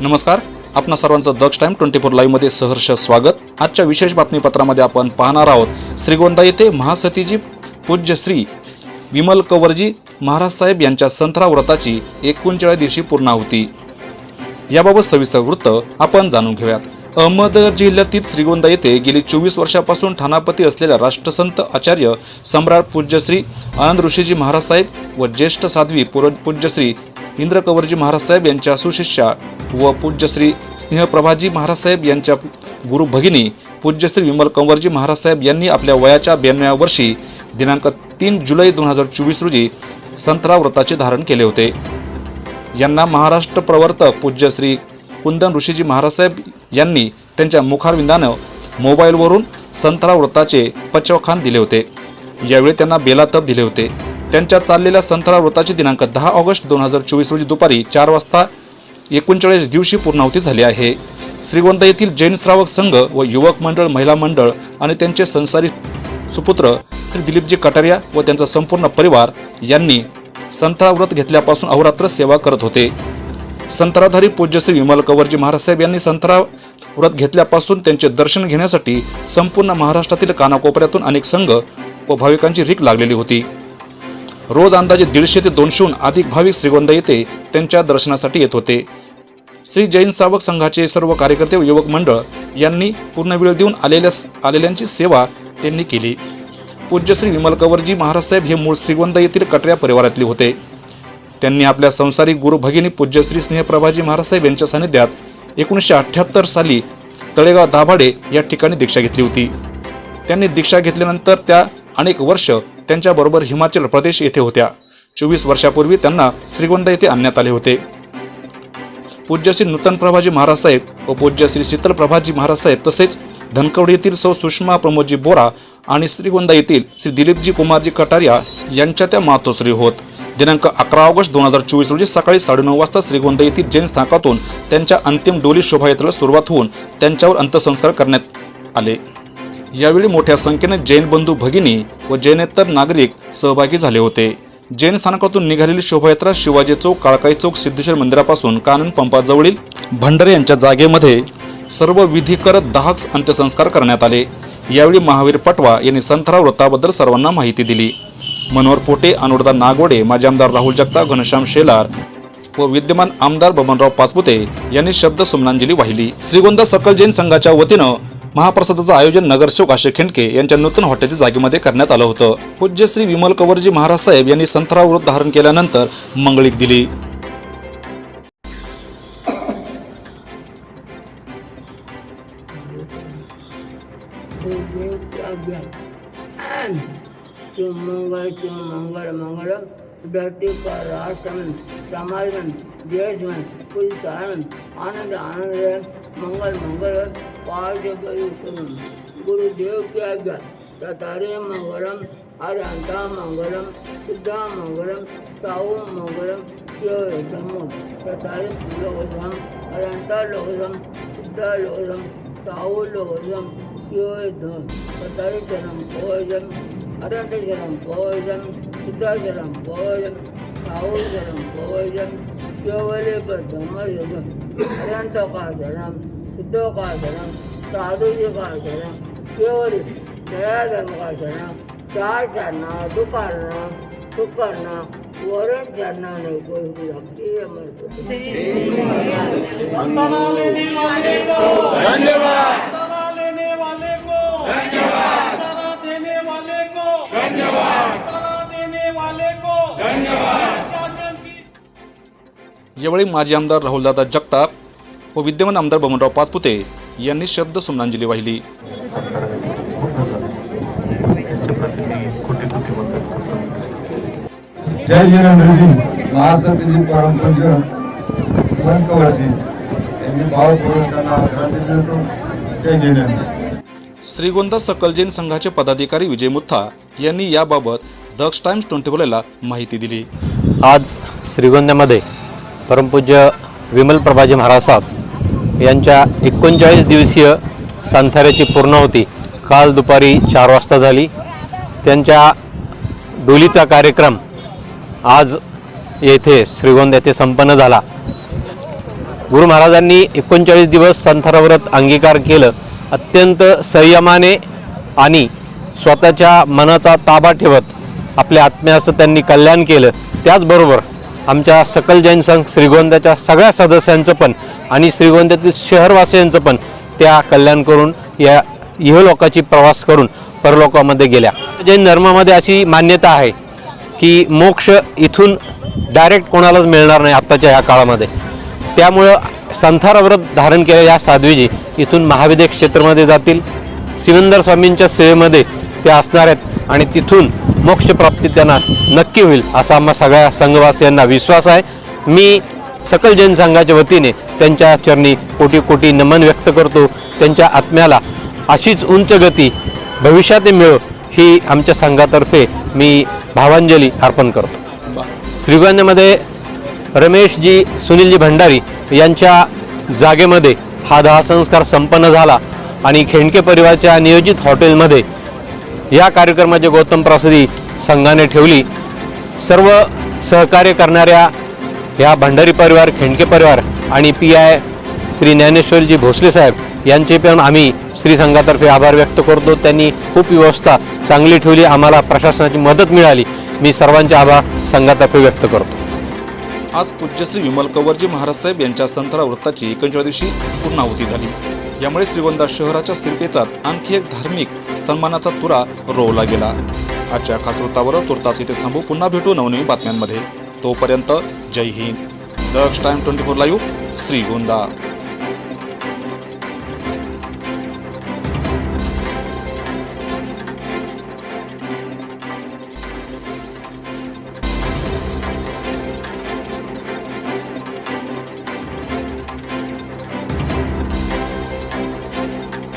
नमस्कार. आपणा सर्वांचं दक्ष टाइम ट्वेंटी फोर लाईव्हमध्ये सहर्ष स्वागत. आजच्या विशेष बातमीपत्रामध्ये आपण पाहणार आहोत श्रीगोंदा येथे महासतीजी पूज्य श्री विमल कंवरजी महाराज साहेब यांच्या संथरा व्रताची एकोणचाळीस दिवशी पूर्णाहुती याबाबत सविस्तर वृत्त आपण जाणून घेऊयात. अहमदनगर जिल्ह्यातील श्रीगोंदा येथे गेली चोवीस वर्षापासून ठाणापती असलेल्या राष्ट्रसंत आचार्य सम्राट पूज्यश्री आनंद ऋषीजी महाराज साहेब व ज्येष्ठ साध्वी पूर पूज्यश्री इंद्र कंवरजी महाराज साहेब यांच्या सुशिष्या व पूज्यश्री स्नेहप्रभाजी महाराज साहेब यांच्या गुरु भगिनी पूज्यश्री विमल कंवरजी महाराज साहेब यांनी आपल्या वयाच्या ब्याण्णव्या वर्षी दिनांक तीन जुलै दोन हजार चोवीस रोजी संतरा व्रताचे धारण केले होते. यांना महाराष्ट्र प्रवर्तक पूज्य श्री कुंदन ऋषीजी महाराजसाहेब यांनी त्यांच्या मुखारविंदानं मोबाईलवरून संतरा व्रताचे पचवखान दिले होते. यावेळी त्यांना बेलातप दिले होते. त्यांच्या चाललेल्या संतरा व्रताची दिनांक दहा ऑगस्ट दोन हजार चोवीस रोजी दुपारी चार वाजता एकोणचाळीस दिवशी पूर्णाहुती झाली आहे. श्रीगोंदा येथील जैन श्रावक संघ व युवक मंडळ महिला मंडळ आणि त्यांचे संसारी सुपुत्र श्री दिलीपजी कटारिया व त्यांचा संपूर्ण परिवार यांनी संतरा व्रत घेतल्यापासून अहोरात्र सेवा करत होते. संतराधारी पूज्य श्री विमल कंवरजी महाराजसाहेब यांनी संतरा व्रत घेतल्यापासून त्यांचे दर्शन घेण्यासाठी संपूर्ण महाराष्ट्रातील कानाकोपऱ्यातून अनेक संघ व भाविकांची रीक लागलेली होती. रोज अंदाजे दीडशे ते दोनशेहून अधिक भाविक श्रीगोंदा येथे त्यांच्या दर्शनासाठी येत होते. श्री जैन सावक संघाचे सर्व कार्यकर्ते व युवक मंडळ यांनी पूर्ण वेळ देऊन आलेल्या आलेल्यांची सेवा त्यांनी केली. पूज्य श्री विमल कंवरजी महाराज साहेब हे मूळ श्रीगोंदा येथील कटऱ्या परिवारातले होते. त्यांनी आपल्या संसारिक गुरु भगिनी पूज्य श्री स्नेहप्रभाजी महाराज साहेब यांच्या सानिध्यात एकोणीसशे अठ्ठ्याहत्तर साली तळेगाव दाभाडे या ठिकाणी दीक्षा घेतली होती. त्यांनी दीक्षा घेतल्यानंतर त्या अनेक वर्ष त्यांच्याबरोबर हिमाचल प्रदेश येथे होत्या. चोवीस वर्षापूर्वी त्यांना श्रीगोंदा येथे आणण्यात आले होते. पूज्य श्री नूतन प्रभाजी महाराज साहेब व पूज्य श्री शीतल प्रभाजी महाराज साहेब तसेच धनकवडी येथील सौ सुषमा प्रमोदजी बोरा आणि श्रीगोंदा येथील श्री दिलीपजी कुमारजी कटारिया यांच्या त्या मातोश्री होत. दिनांक अकरा ऑगस्ट दोन हजार चोवीस रोजी सकाळी साडेनऊ वाजता श्रीगोंदा येथील जैन स्थानकातून त्यांच्या अंतिम डोली शोभायात्रेला सुरुवात होऊन त्यांच्यावर अंत्यसंस्कार करण्यात आले. यावेळी मोठ्या संख्येने जैन बंधू भगिनी व जैनेतर नागरिक सहभागी झाले होते. जैन स्थानकातून निघालेली शोभायात्रा शिवाजी चौक काळकाई चौक सिद्धेश्वर मंदिरापासून कानन पंपाजवळील भंडारे यांच्या जागेमध्ये सर्व विधी करत दहाच अंत्यसंस्कार करण्यात आले. यावेळी महावीर पटवा यांनी संतराव व्रताबद्दल सर्वांना माहिती दिली. मनोहर पोटे अनुरदा नागोडे माजी आमदार राहुल जगताप घनश्याम शेलार व विद्यमान आमदार बबनराव पाचपुते यांनी शब्द सुमनांजली वाहिली. श्रीगोंदा सकल जैन संघाच्या वतीनं महाप्रसादाचं आयोजन नगरसेवक आशे खेंडके यांच्या नूतन हॉटेलच्या जागेमध्ये करण्यात आलं होतं. पूज्य श्री विमल कवरजी महाराज साहेब यांनी संतराव व्रत धारण केल्यानंतर मंगळीक दिली. शिवमंगल शिवमंगल मंगळ धरती पर राष्ट्रमन समाजमन देशमन कुल आनंद आनंद मंगल मंगल पाज गुरुदेव की आज्ञा ततारे मंगलम अरंता मंगलम सिद्धा मंगलम साऊ मंगलम शिवधमो ततारे लोकधम अरंता लोकधम सिद्धा लोकधम साऊ लोकधम शिवधम ततारे जन्म भोजन अनंतजलं भोजन सिद्धाजलं सिद्धा साहुजलं भोजन केवलेबद्धमजलं अनंतकाजनं सिद्धोकाजनं साधुजिकाजनं केवली दयाधर्मकाजनं चाचरणं दुकारणं सुकरणं चरणं नाही कोई भक्ती केवरी वंदना लेने वाले को धन्यवाद वंदना लेने वाले को धन्यवाद धन्यवाद यावेळी माजी आमदार राहुलदादा जगताप व विद्यमान आमदार बबनराव पाचपुते यांनी शब्द सुमनांजली वाहिली. जय जिनेंद्रजी महासतीजी परमपूज्य वंकवरजी यांनी भावपूर्वक त्यांना आदरांजली देतो. जय जिनेंद्र श्रीगोंदा सकल जैन संघाचे पदाधिकारी विजय मुथा यांनी याबाबत दक्ष टाइम्स ट्वेंटी फोरला माहिती दिली. आज श्रीगोंद्यामध्ये परमपूज्य विमल प्रभाजी महाराज साहेब यांच्या एकोणचाळीस दिवसीय सांथाऱ्याची पूर्णाहुती काल दुपारी चार वाजता झाली. त्यांच्या डोलीचा कार्यक्रम आज येथे श्रीगोंद येथे संपन्न झाला. गुरु महाराजांनी एकोणचाळीस दिवस संथाराव्रत अंगीकार केलं. अत्यंत संयमाने आणि स्वतःच्या मनाचा ताबा ठेवत आपल्या आत्म्याचं त्यांनी कल्याण केलं. त्याचबरोबर आमच्या सकल जैन संघ श्रीगोंद्याच्या सगळ्या सदस्यांचं पण आणि श्रीगोंद्यातील शहरवासियांचं पण त्या कल्याण करून या इहलोकाची प्रवास करून परलोकामध्ये गेल्या. जैन धर्मामध्ये अशी मान्यता आहे की मोक्ष इथून डायरेक्ट कोणालाच मिळणार नाही आत्ताच्या या काळामध्ये. त्यामुळं संथारव्रत धारण केलेल्या या साध्वीजी इथून महाविद्य क्षेत्रामध्ये जातील. सिवंदर स्वामींच्या सेवेमध्ये त्या असणार आहेत आणि तिथून मोक्षप्राप्ती त्यांना नक्की होईल असा आम्हा सगळ्या संघवासियांना विश्वास आहे. मी सकल जैन संघाच्या वतीने त्यांच्या चरणी कोटी कोटी नमन व्यक्त करतो. त्यांच्या आत्म्याला अशीच उंच गती भविष्यात मिळो ही आमच्या संघातर्फे मी भावांजली अर्पण करतो. श्रीगोंद्यामध्ये रमेशजी सुनीलजी भंडारी यांच्या जागेमध्ये हा दहा संस्कार संपन्न झाला आणि खेंडके परिवारच्या नियोजित हॉटेलमध्ये या कार्यक्रमाची गौतम प्रसादी संघाने ठेवली. सर्व सहकार्य करणाऱ्या ह्या भंडारी परिवार खेंडके परिवार आणि पी आय श्री ज्ञानेश्वरजी भोसले साहेब यांचे पण आम्ही श्री संघातर्फे आभार व्यक्त करतो. त्यांनी खूप व्यवस्था चांगली ठेवली. आम्हाला प्रशासनाची मदत मिळाली. मी सर्वांचे आभार संघातर्फे व्यक्त करतो. आज पूज्यश्री विमल कंवरजी महाराज साहेब यांच्या संतरा वृत्ताची एकोणच्या दिवशी पूर्णाहुती झाली. यामुळे श्रीगोंदा शहराच्या सिरपेचात आणखी एक धार्मिक सन्मानाचा तुरा रोवला गेला. आजच्या खास वृत्तावर तुर्तास इथे थांबू. पुन्हा भेटू नवनवीन बातम्यांमध्ये. तोपर्यंत जय Hind. Daksh time twenty four live Shrigonda